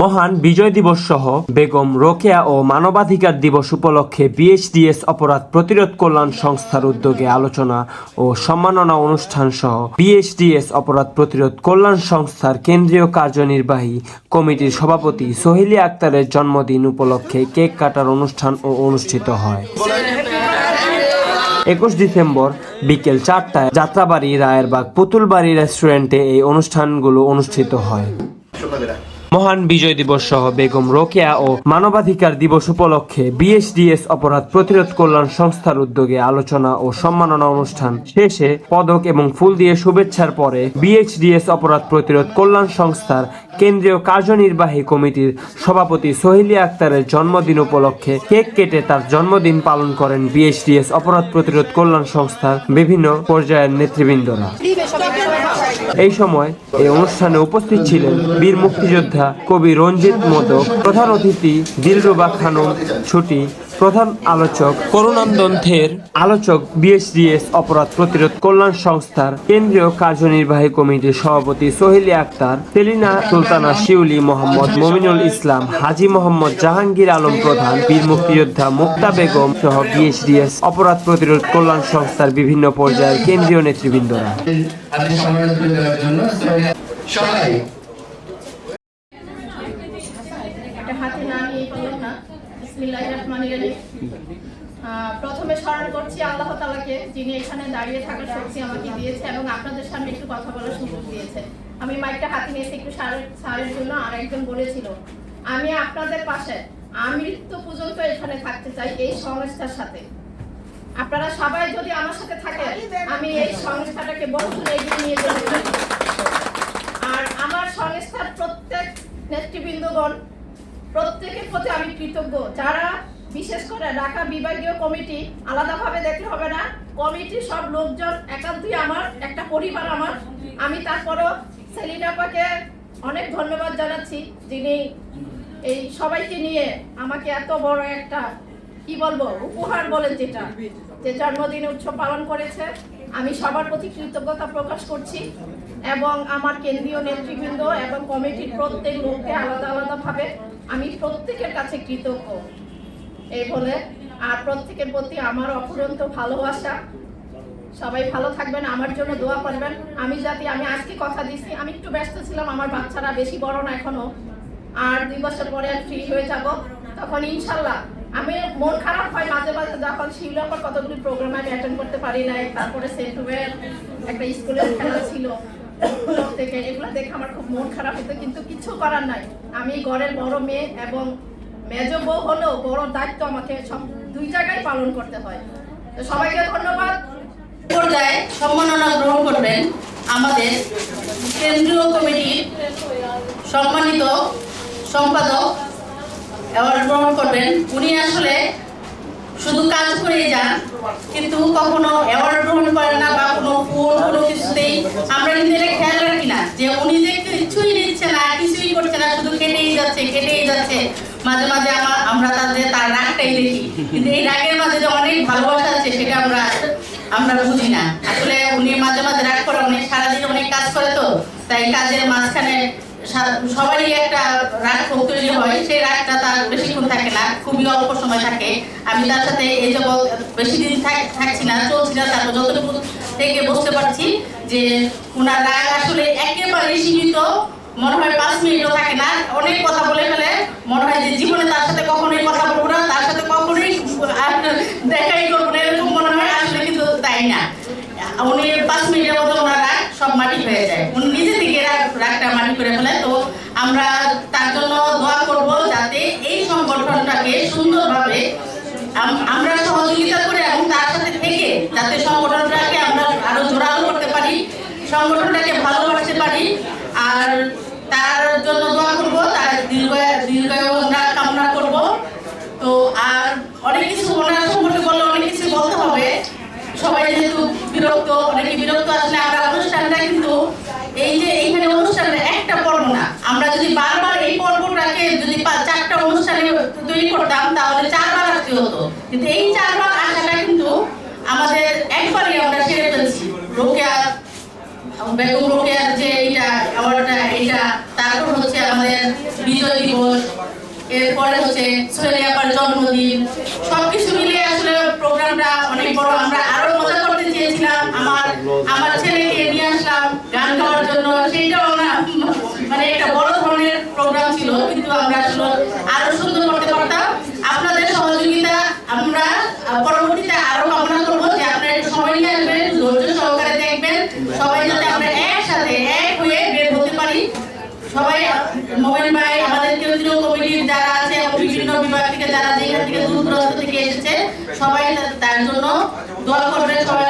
মহান বিজয় দিবস সহ বেগম রোকেয়া ও মানবাধিকার দিবস উপলক্ষে বিএইচডিএস অপরাধ প্রতিরোধ কল্যাণ সংস্থার উদ্যোগে আলোচনা ও সম্মাননা অনুষ্ঠান সহ বিএইচডিএস অপরাধ প্রতিরোধ কল্যাণ সংস্থার কেন্দ্রীয় কার্যনির্বাহী কমিটির সভাপতি সোহেলি আক্তারের জন্মদিন উপলক্ষে কেক কাটার অনুষ্ঠান ও অনুষ্ঠিত হয়। একুশ ডিসেম্বর বিকেল চারটায় যাত্রাবাড়ি রায়েরবাগ পুতুলবাড়ি রেস্টুরেন্টে এই অনুষ্ঠানগুলো অনুষ্ঠিত হয়। মহান বিজয় দিবস সহ বেগম রোকেয়া ও মানবাধিকার দিবস উপলক্ষে বিএসডিএস অপরাধ প্রতিরোধ কল্যাণ সংস্থার উদ্যোগে আলোচনা ও সম্মাননা অনুষ্ঠান শেষে পদক এবং ফুল দিয়ে শুভেচ্ছার পরে বিএইচডিএস অপরাধ প্রতিরোধ কল্যাণ সংস্থার কেন্দ্রীয় কার্যনির্বাহী কমিটির সভাপতি সোহেলি আক্তারের জন্মদিন উপলক্ষে কেক কেটে তার জন্মদিন পালন করেন বিএসডিএস অপরাধ প্রতিরোধ কল্যাণ সংস্থার বিভিন্ন পর্যায়ের নেতৃবৃন্দরা। এই সময় এই অনুষ্ঠানে উপস্থিত ছিলেন বীর মুক্তিযোদ্ধা কবি রঞ্জিত মোদক, প্রধান অতিথি দিলরুবা খানম, ছুটি প্রধান আলোচক করুণান্দন থের আলোচক বিএসডিএস অপরাধ প্রতিরোধ কল্যাণ সংস্থার কেন্দ্রীয় কার্যনির্বাহী কমিটির সভাপতি সোহেলি আক্তার সেলিনা সুলতানা শিউলি মোহাম্মদ মমিনুল ইসলাম হাজি মোহাম্মদ জাহাঙ্গীর আলম প্রধান বীর মুক্তিযোদ্ধা মুক্তা বেগম সহ বিএসডিএস অপরাধ প্রতিরোধ কল্যাণ সংস্থার বিভিন্ন পর্যায়ের কেন্দ্রীয় নেতৃবৃন্দরা। সবাই একটা হাতে না নিয়ে করলাম না প্রথমে স্মরণ করছি আল্লাহ তাআলাকে যিনি এখানে দাঁড়িয়ে থাকার শক্তি আমাকে দিয়েছে এবং আপনাদের সামনে একটু কথা বলার সুযোগ দিয়েছে আমি মাইকটা হাতে নিয়েছি একটু স্যারের জন্য আর একজন বলেছিল আমি আপনাদের পাশে আমৃত্যু পর্যন্ত এখানে থাকতে চাই এই সংস্থার সাথে। আপনারা সবাই যদি আমার সাথে থাকেন আমি এই সংস্থাটাকে বহুদূর এগিয়ে নিয়ে যেতে আর আমার সংস্থার প্রত্যেক নেতৃবৃন্দগণ প্রত্যেকের প্রতি আমি কৃতজ্ঞ। যারা বিশেষ করে ঢাকা বিভাগীয় কমিটি, আলাদাভাবে দেখতে হবে না, কমিটির সব লোকজন একান্তই আমার, একটা পরিবার আমার। আমি তারপরও সেলিনাপাকে অনেক ধন্যবাদ জানাচ্ছি, যিনি এই সবাইকে নিয়ে আমাকে এত বড় একটা, কি বলব, উপহার বলেন যেটা, যে জন্মদিন উৎসব পালন করেছে। আমি সবার প্রতি কৃতজ্ঞতা প্রকাশ করছি। এবং আমার কেন্দ্রীয় নেতৃবৃন্দ এবং কমিটির প্রত্যেক লোককে আলাদা আলাদা ভাবে আমি প্রত্যেকের কাছে কৃতজ্ঞ। এই বলে আর প্রত্যেকের প্রতি আমার অফুরন্ত ভালোবাসা। সবাই ভালো থাকবেন, আমার জন্য দোয়া করবেন। আমি যাতে আমি আজকে কথা দিছি আমি একটু ব্যস্ত ছিলাম, আমার বাচ্চারা বেশি বড় না এখনও। আর দুই বছর পরে আমি ফ্রি হয়ে যাব। তখন ইনশাল্লাহ আমি মন খারাপ হয় মাঝে মাঝে যখন শিলাপর কতগুলি প্রোগ্রাম আমি অ্যাটেন্ড করতে পারি নাই, তারপরে সেন্টুবের একটা স্কুলের খেলা ছিল। থেকে এগুলো দেখে আমার খুব মন খারাপ হতো কিন্তু কিছু করার নাই। আমি ঘরের বড় মেয়ে এবং মেজ বউ হলেও বড় দায়িত্ব আমাকে সব দুই জায়গায় পালন করতে হয়। তো সবাইকে ধন্যবাদ। পর্যায়ে সম্মাননা গ্রহণ করবেন আমাদের কেন্দ্রীয় কমিটির সম্মানিত সম্পাদক অ্যাওয়ার্ড গ্রহণ করবেন। উনি আসলে শুধু কাজ করেই যান, কিন্তু কখনো অ্যাওয়ার্ড গ্রহণ করেন না কোনো কোনো কিছুতেই আমরা কিন্তু খেয়াল রাখি না। যে উনি যে কিছুই নিচ্ছে না, কিছুই করছে না, শুধু কেটেই যাচ্ছে কেটেই যাচ্ছে। মাঝে মাঝে আমার আমরা তাদের তার রাগটাই দেখি। কিন্তু এই রাগের মাঝে যে অনেক ভালোবাসা আছে, সেটা আমরা আমরা বুঝি না। আসলে উনি মাঝে মাঝে রাগ করে অনেক সারাদিন অনেক কাজ করে তো। তাই কাজের মাঝখানে সবারই একটা রাগ তৈরি হয়। সেই রাগটা তার বেশিক্ষণ থাকে না। খুবই অল্প সময় থাকে। আমি তার সাথে এই যে বেশি দিন থাক- থাকছি না, চলছি না। তারপর যতটুকু থেকে বুঝতে পারছি যে ওনার রাগ আসলে একেবারে সীমিত। মনে হয় পাঁচ মিনিটও থাকে না। অনেক কথা বলে ফেলে। মনে হয় যে জীবনে তার সাথে কখনোই কথা বলব না। তার সাথে কখনোই দেখাই করব না। এরকম মনে হয় আসলে কিন্তু তাই না। উনি পাঁচ মিনিটের মধ্যে ওনার রাগ সব মাটি হয়ে যায়। উনি নিজে থেকে রাগ- রাগটা মাটি করে ফেলে। তো আমরা তার জন্য দোয়া করব যাতে এই সংগঠনটাকে সুন্দরভাবে আম- আমরা সহযোগিতা করে এবং তার সাথে থেকে যাতে সংগঠনটাকে আমরা আরও জোরালো করতে পারি সংগঠনটাকে ভালোবাসতে পারি। আর তার জন্য দোয়া করব, তার দীর্ঘ আমরা কামনা করব। তো আর অনেক কিছু ওনার সম্পর্কে বললে অনেক কিছু বলতে হবে। সবাই যেহেতু বিরক্ত, অনেকে বিরক্ত আসলে আমরা অনুষ্ঠানটা কিন্তু এই যে এইখানে অনুষ্ঠানটা একটা পর্ব না, আমরা যদি বারবার এই পর্বটাকে যদি চারটা অনুষ্ঠানে তৈরি করতাম, তাহলে চারবার আসতে হতো। কিন্তু এই চারবার আসাটা কিন্তু আমাদের একবারই আমরা সেরে ফেলছি। রোকেয়া জন্মদিন। সবকিছু মিলিয়ে আসলে প্রোগ্রামটা অনেক বড়। আমরা আরও করতে চেয়েছিলাম। আমার আমার ছেলেকে নিয়ে আসলাম গান গাওয়ার জন্য। সেইটাও না মানে একটা বড় ধরনের প্রোগ্রাম ছিল, কিন্তু আমরা আসলে আরও সুন্দর যারা আছে বিভিন্ন দূর দূরান্ত থেকে এসেছে সবাই তার জন্য দোয়া করবে সবাই